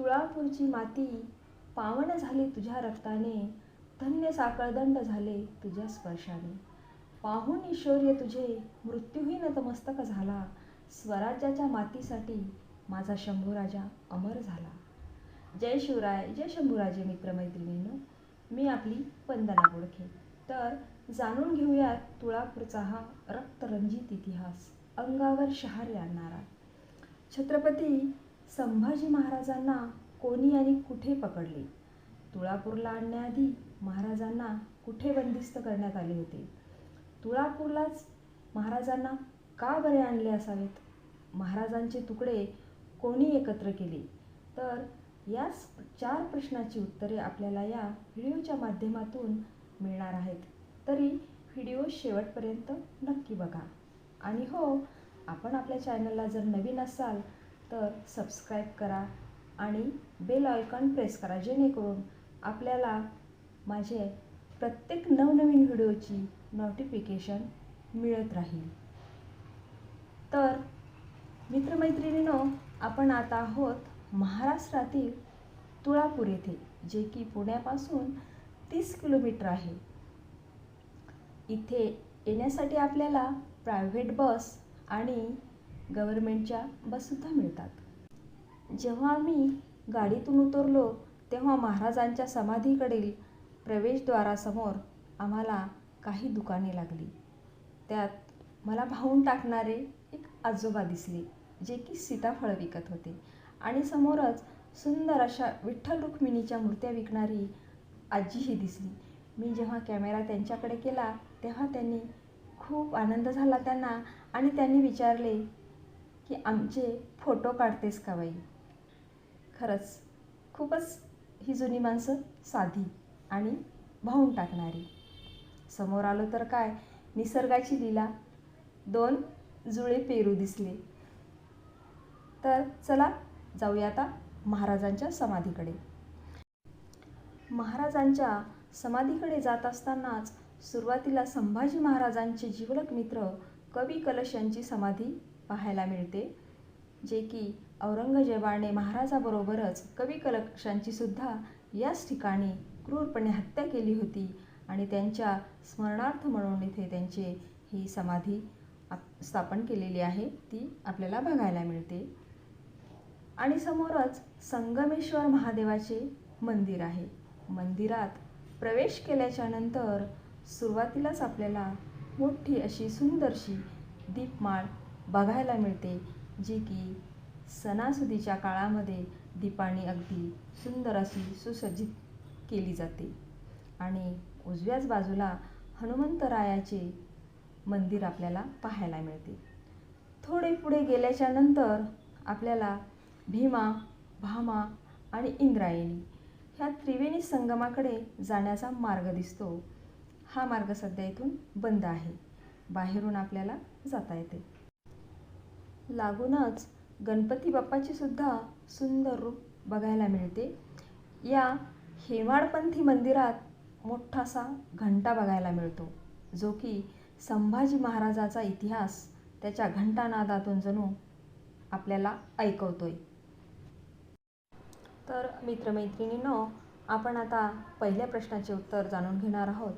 तुळापूरची माती पावन झाली तुझ्या रक्ताने धन्य साकळदंड झाले तुझ्या स्पर्शाने. पाहून ईश्वर्य तुझे मृत्यूही नतमस्तक झाला. स्वराज्याच्या मातीसाठी माझा शंभूराजा अमर झाला. जय शिवराय जय शंभूराजे मित्रमैत्रिणींनो. मी आपली वंदना बोडखे तर जाणून घेऊयात तुळापूरचा हा रक्तरंजित इतिहास. अंगावर शहार आणणारा छत्रपती संभाजी महाराजांना कोणी आणि कुठे पकडले? तुळापूरला आणण्याआधी महाराजांना कुठे बंदिस्त करण्यात आले होते? तुळापूरलाच महाराजांना का बरे आणले असावेत? महाराजांचे तुकडे कोणी एकत्र केले? तर याच चार प्रश्नाची उत्तरे आपल्याला या व्हिडिओच्या माध्यमातून मिळणार आहेत. तरी व्हिडिओ शेवटपर्यंत नक्की बघा. आणि हो आपण आपल्या चॅनलला जर नवीन असाल तर सबस्क्राईब करा आणि बेल आयकॉन प्रेस करा जेणेकरून आपल्याला माझे प्रत्येक नवनवीन व्हिडिओची नोटिफिकेशन मिळत राहील. तर मित्रमैत्रिणींनो आपण आता आहोत महाराष्ट्रातील तुळापूर येथे जे की पुण्यापासून तीस किलोमीटर आहे. इथे येण्यासाठी आपल्याला प्रायव्हेट बस आणि गव्हर्मेंटच्या बससुद्धा मिळतात. जेव्हा आम्ही गाडीतून उतरलो तेव्हा महाराजांच्या समाधीकडील प्रवेशद्वारासमोर आम्हाला काही दुकाने लागली. त्यात मला भावून टाकणारे एक आजोबा दिसले जे की सीताफळं विकत होते. आणि समोरच सुंदर अशा विठ्ठल रुक्मिणीच्या मूर्त्या विकणारी आजीही दिसली. मी जेव्हा कॅमेरा त्यांच्याकडे केला तेव्हा त्यांनी खूप आनंद झाला त्यांना आणि त्यांनी विचारले की आमचे फोटो काढतेस का बाई? खरंच खूपच ही जुनी माणसं साधी आणि भावून टाकणारी. समोर आलो तर काय? निसर्गाची लीला. दोन जुळे पेरू दिसले. तर चला जाऊया आता महाराजांच्या समाधीकडे. महाराजांच्या समाधीकडे जात असतानाच सुरुवातीला संभाजी महाराजांचे जीवलक मित्र कवी कलश यांची समाधी पाहायला मिळते जे की औरंगजेबाने महाराजाबरोबरच कवी कलशांची सुद्धा याच ठिकाणी क्रूरपणे हत्या केली होती आणि त्यांच्या स्मरणार्थ म्हणून इथे त्यांचे ही समाधी आप स्थापन केलेली आहे ती आपल्याला बघायला मिळते. आणि समोरच संगमेश्वर महादेवाचे मंदिर आहे. मंदिरात प्रवेश केल्याच्यानंतर सुरुवातीलाच आपल्याला मोठी अशी सुंदरशी दीपमाळ बघायला मिळते जी की सणासुदीच्या काळामध्ये दीपाने अगदी सुंदर अशी सुसज्जित केली जाते. आणि उजव्याच बाजूला हनुमंतरायाचे मंदिर आपल्याला पाहायला मिळते. थोडे पुढे गेल्याच्यानंतर आपल्याला भीमा भामा आणि इंद्रायणी ह्या त्रिवेणी संगमाकडे जाण्याचा मार्ग दिसतो. हा मार्ग सध्या इथून बंद आहे. बाहेरून आपल्याला जाता येते. लागूनच गणपती बाप्पाची सुद्धा सुंदर रूप बघायला मिळते. या हेमाडपंथी मंदिरात मोठासा घंटा बघायला मिळतो जो की संभाजी महाराजाचा इतिहास त्याच्या घंटानादातून जणू आपल्याला ऐकवतोय. तर मित्रमैत्रिणींनो आपण आता पहिल्या प्रश्नाचे उत्तर जाणून घेणार आहोत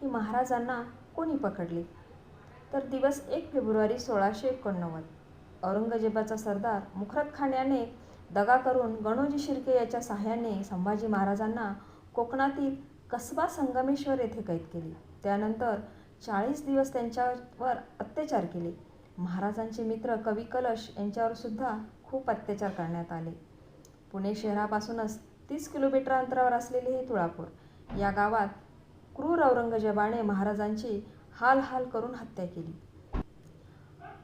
की महाराजांना कोणी पकडले? तर दिवस एक फेब्रुवारी सोळाशे एकोणनव्वद. औरंगजेबाचा सरदार मुखरत खान याने दगा करून गणोजी शिर्के याच्या सहाय्याने संभाजी महाराजांना कोकणातील कसबा संगमेश्वर येथे कैद केली. त्यानंतर चाळीस दिवस त्यांच्यावर अत्याचार केले. महाराजांचे मित्र कवी कलश यांच्यावर सुद्धा खूप अत्याचार करण्यात आले. पुणे शहरापासूनच तीस किलोमीटर अंतरावर असलेले हे तुळापूर या गावात क्रूर औरंगजेबाने महाराजांची हाल हाल करून हत्या केली.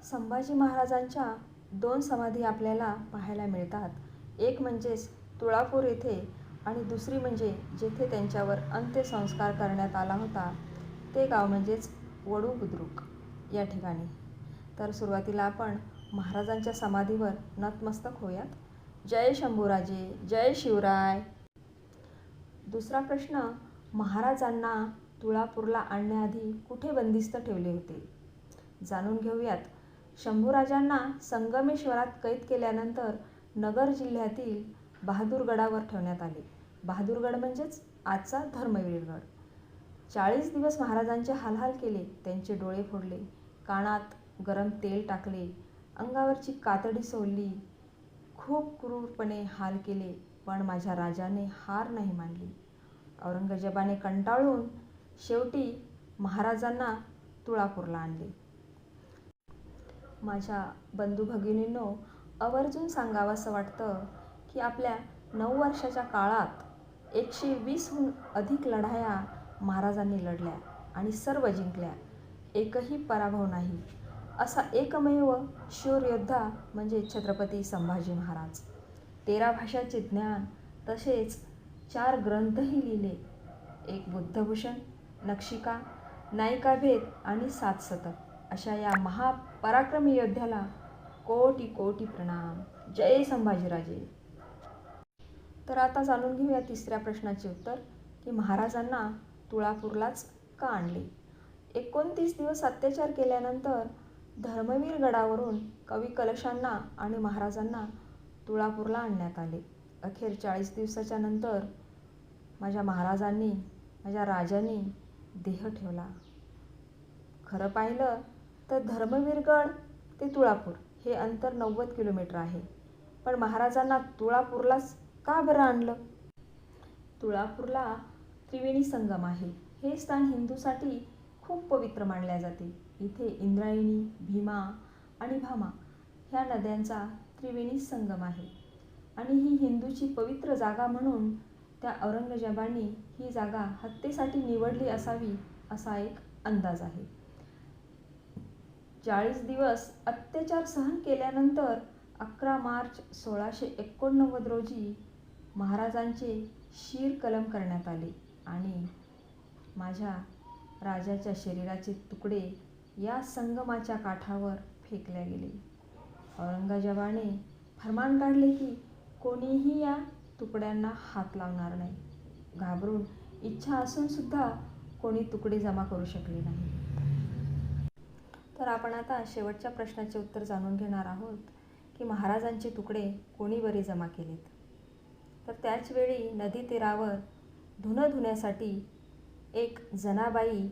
संभाजी महाराजांच्या दोन समाधी आपल्याला पाहायला मिळतात. एक म्हणजेच तुळापूर येथे आणि दुसरी म्हणजे जेथे त्यांच्यावर अंत्यसंस्कार करण्यात आला होता ते गाव म्हणजेच वडू बुद्रुक या ठिकाणी. तर सुरुवातीला आपण महाराजांच्या समाधीवर नतमस्तक होऊयात. जय शंभूराजे जय शिवराय. दुसरा प्रश्न महाराजांना तुळापूरला आणण्याआधी कुठे बंदिस्त ठेवले होते? जाणून घेऊयात. शंभूराजांना संगमेश्वरात कैद केल्यानंतर नगर जिल्ह्यातील बहादूरगडावर ठेवण्यात आले. बहादूरगड म्हणजेच आजचा धर्मवीरगड. चाळीस दिवस महाराजांचे हालहाल केले त्यांचे डोळे फोडले कानात गरम तेल टाकले अंगावरची कातडी सोलली खूप क्रूरपणे हाल केले पण माझ्या राजाने हार नाही मानली. औरंगजेबाने कंटाळून शेवटी महाराजांना तुळापूरला आणले. माझ्या बंधू भगिनींनो आवर्जून सांगावंसं वाटतं की आपल्या नऊ वर्षाच्या काळात एकशे वीसहून अधिक लढाया महाराजांनी लढल्या आणि सर्व जिंकल्या. एकही पराभव नाही. असा एकमेव शूर योद्धा म्हणजे छत्रपती संभाजी महाराज. तेरा भाषाचे ज्ञान तसेच चार ग्रंथही लिहिले. एक बुद्धभूषण नक्षिका नायिकाभेद आणि सात सतक अशा या महापराक्रमी योद्ध्याला कोटी कोटी प्रणाम. जय संभाजीराजे. तर आता जाणून घेऊया तिसऱ्या प्रश्नाचे उत्तर की महाराजांना तुळापूरलाच का आणले? एकोणतीस दिवस अत्याचार केल्यानंतर धर्मवीर गडावरून कवी कलशांना आणि महाराजांना तुळापूरला आणण्यात आले. अखेर चाळीस दिवसाच्या नंतर माझ्या महाराजांनी माझ्या राजांनी देह ठेवला. खरं पाहिलं तर धर्मवीरगड ते तुळापूर हे अंतर नव्वद किलोमीटर आहे. पण महाराजांना तुळापूरलाच का बरं आणलं? तुळापूरला त्रिवेणी संगम आहे. हे स्थान हिंदूसाठी खूप पवित्र मानले जाते. इथे इंद्रायणी भीमा आणि भामा ह्या नद्यांचा त्रिवेणी संगम आहे. आणि ही हिंदूची पवित्र जागा म्हणून त्या औरंगजेबाने ही जागा हत्येसाठी निवडली असावी असा एक अंदाज आहे. चाळीस दिवस अत्याचार सहन केल्यानंतर अकरा मार्च सोळाशे एकोणनव्वद रोजी महाराजांचे शीर कलम करण्यात आले आणि माझ्या राजाच्या शरीराचे तुकडे या संगमाच्या काठावर फेकल्या गेले. औरंगजेबाने फरमान काढले की कोणीही या तुकड्यांना हात लावणार नाही. घाबरून इच्छा असूनसुद्धा कोणी तुकडे जमा करू शकले नाही. तर आपण आता शेवटच्या प्रश्नाचे उत्तर जाणून घेणार आहोत की महाराजांचे तुकडे कोणी बरे जमा केलेत? तर त्याचवेळी नदी तीरावर धुणं धुण्यासाठी एक जनाबाई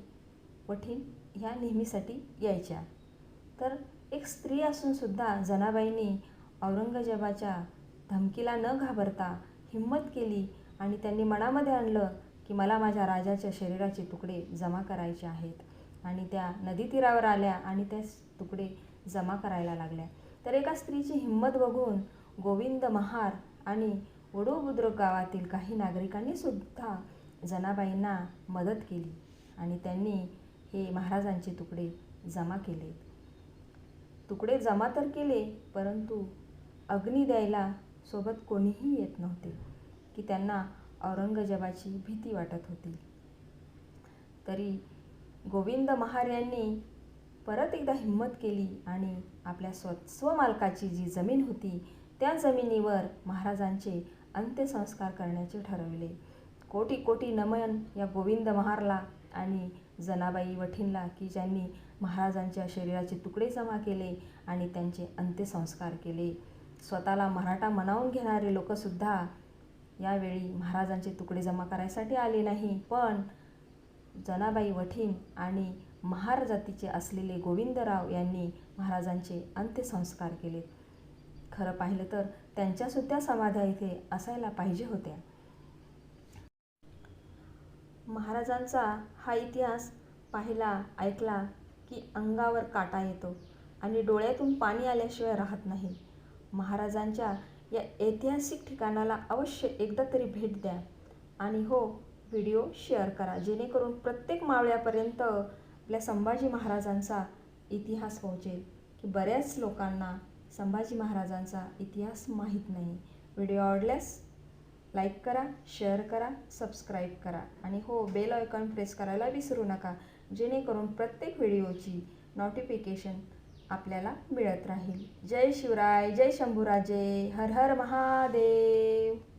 वठीण ह्या नेहमीसाठी यायच्या. तर एक स्त्री असूनसुद्धा जनाबाईंनी औरंगजेबाच्या धमकीला न घाबरता हिंमत केली आणि त्यांनी मनामध्ये आणलं की मला माझ्या राजाच्या शरीराचे तुकडे जमा करायचे आहेत. आणि त्या नदी तीरावर आल्या आणि त्या तुकडे जमा करायला लागल्या. तर एका स्त्रीची हिंमत बघून गोविंद महार आणि वडोबुद्र गावातील काही नागरिकांनी सुद्धा जनाबाईंना मदत केली आणि त्यांनी हे महाराजांचे तुकडे जमा केले. तुकडे जमा तर केले परंतु अग्नी द्यायला सोबत कोणीही येत नव्हते की त्यांना औरंगजेबाची भीती वाटत होती. तरी गोविंद महार यांनी परत एकदा हिंमत केली आणि आपल्या स्व स्वमालकाची जी जमीन होती त्या जमिनीवर महाराजांचे अंत्यसंस्कार करण्याचे ठरविले. कोटी कोटी नमन या गोविंद महारला आणि जनाबाई वठींला की ज्यांनी महाराजांच्या शरीराचे तुकडे जमा केले आणि त्यांचे अंत्यसंस्कार केले. स्वतःला मराठा मनावून घेणारे लोकसुद्धा यावेळी महाराजांचे तुकडे जमा करायसाठी आले नाही. पण जनाबाई वठीण आणि महार जातीचे असलेले गोविंदराव यांनी महाराजांचे अंत्यसंस्कार केले. खरं पाहिलं तर त्यांच्यासुद्धा समाध्या इथे असायला पाहिजे होत्या. महाराजांचा हा इतिहास पाहिला ऐकला की अंगावर काटा येतो आणि डोळ्यातून पाणी आल्याशिवाय राहत नाही. महाराजांच्या या ऐतिहासिक ठिकाणाला अवश्य एकदा तरी भेट द्या. आणि हो व्हिडिओ शेअर करा. जेणेकरून प्रत्येक मावळ्यापर्यंत आपल्या संभाजी महाराजांचा इतिहास पोहोचेल. की बऱ्याच लोकांना संभाजी महाराजांचा इतिहास माहीत नाही. व्हिडिओ आवडल्यास लाईक करा शेअर करा सबस्क्राईब करा. आणि हो बेल आयकॉन प्रेस करायला विसरू नका. जेणेकरून प्रत्येक व्हिडिओची नोटिफिकेशन आपल्याला मिळत राहील. जय शिवराय जय शंभूराजे हर हर महादेव.